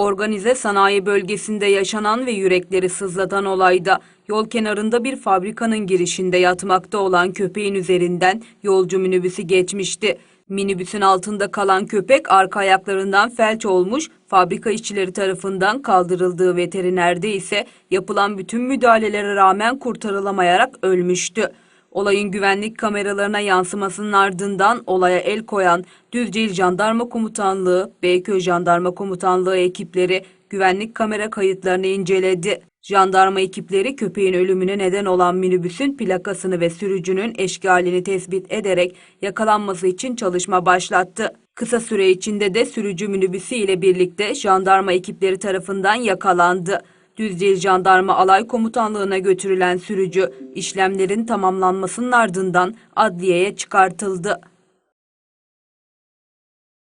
Organize sanayi bölgesinde yaşanan ve yürekleri sızlatan olayda yol kenarında bir fabrikanın girişinde yatmakta olan köpeğin üzerinden yolcu minibüsü geçmişti. Minibüsün altında kalan köpek arka ayaklarından felç olmuş, fabrika işçileri tarafından kaldırıldığı veterinerde ise yapılan bütün müdahalelere rağmen kurtarılamayarak ölmüştü. Olayın güvenlik kameralarına yansımasının ardından olaya el koyan Düzce Jandarma Komutanlığı, Beyköy Jandarma Komutanlığı ekipleri güvenlik kamera kayıtlarını inceledi. Jandarma ekipleri köpeğin ölümüne neden olan minibüsün plakasını ve sürücünün eşkalini tespit ederek yakalanması için çalışma başlattı. Kısa süre içinde de sürücü minibüsü ile birlikte jandarma ekipleri tarafından yakalandı. Düzce Jandarma Alay Komutanlığı'na götürülen sürücü işlemlerin tamamlanmasının ardından adliyeye çıkartıldı.